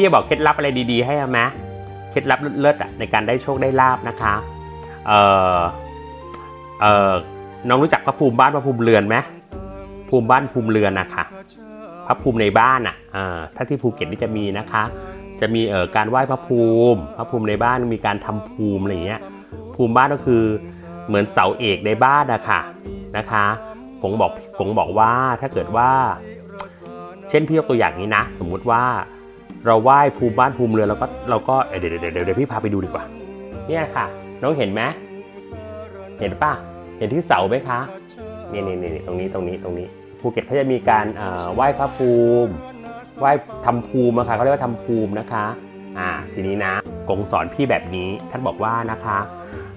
พี่จะบอกเคล็ดลับอะไรดีๆ ให้ไหมเคล็ดลับเลิศๆอะในการได้โชคได้ลาบนะคะเออเออน้องรู้จักพระภูมิบ้านพระภูมิเรือนไหมภูมิบ้านภูมิเรือนนะคะพระภูมิในบ้านอะเออถ้าที่ภูเก็ตนี่จะมีนะคะ จะมีเอ่อการไหว้พระภูมิ พระภูมิในบ้านมีการทำภูมิอะไรอย่างเงี้ยภูมิบ้านก็คือเหมือนเสาเอกในบ้านนะคะนะคะกงบอกกงบอกว่าถ้าเกิดว่า เช่นพี่ยกตัวอย่างนี้นะ สมมุติว่า เราไหว้ภูมิบ้านภูมิเรือนแล้วก็เราก็เดี๋ยวเดี๋ยวเดี๋ยวพี่พาไปดูดีกว่า เนี่ยค่ะ น้องเห็นไหมเห็นป่ะเห็นที่เสาไหมคะนี่นี่นี่ตรงนี้ตรงนี้ตรงนี้ภูเก็ตเขาจะมีการไหว้พระภูมิไหว้ทำภูมินะคะเขาเรียกว่าทำภูมินะคะอ่าทีนี้นะกงสอนพี่แบบนี้ท่านบอกว่านะคะ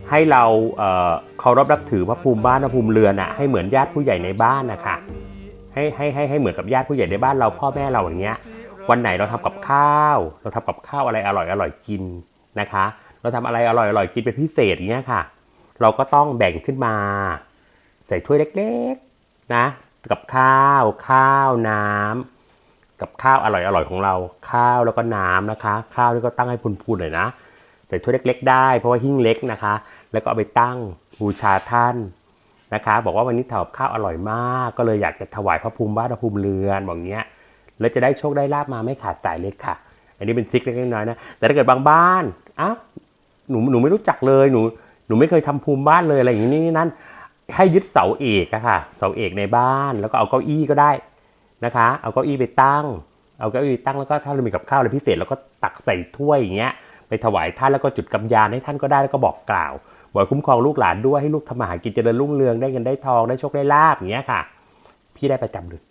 ให้เราเคารพนับถือพระภูมิบ้านพระภูมิเรือนอะให้เหมือนญาติผู้ใหญ่ในบ้านนะคะให้ให้ให้ให้เหมือนกับญาติผู้ใหญ่ในบ้านเราพ่อแม่เราอย่างเงี้ย วันไหนเราทำกับข้าว เราทำกับข้าวอะไรอร่อยอร่อยกินนะคะ เราทำอะไรอร่อยอร่อยกินเป็นพิเศษอย่างเงี้ยค่ะ เราก็ต้องแบ่งขึ้นมา ใส่ถ้วยเล็กๆนะกับข้าวข้าวน้ำกับข้าวอร่อยอร่อยของเรา ข้าวแล้วก็น้ำนะคะ ข้าวนี่ก็ตั้งให้พูนๆหน่อยนะใส่ถ้วยเล็ก ๆ ได้เพราะว่าหิ้งเล็กนะคะ แล้วก็เอาไปตั้งบูชาท่านนะคะ บอกว่าวันนี้ทำกับข้าวอร่อยมาก ก็เลยอยากจะถวายพระภูมิบ้านพระภูมิเรือนบอกเงี้ย แล้วจะได้โชคได้ลาบมาไม่ขาดสายเลยค่ะ อันนี้เป็นทริคเล็กน้อยนะ แต่ถ้าเกิดบางบ้านอ้าวหนูหนูไม่รู้จักเลยหนูหนูไม่เคยทำภูมิบ้านเลยอะไรอย่างนี้นี่นั่นให้ยึดเสาเอกอะค่ะ เสาเอกในบ้านแล้วก็เอาเก้าอี้ก็ได้นะคะ เอาเก้าอี้ไปตั้ง เอาเก้าอี้ตั้งแล้วก็ถ้าเรามีกับข้าวอะไรพิเศษเราก็ตักใส่ถ้วยอย่างเงี้ยไปถวายท่านแล้วก็จุดกำยานให้ท่านก็ได้แล้วก็บอกกล่าวบอกคุ้มครองลูกหลานด้วยให้ลูกทำมาหากินเจริญรุ่งเรืองได้เงินได้ทองได้โชคได้ลาบอย่างเงี้ยค่ะ พี่ได้ประจำเลย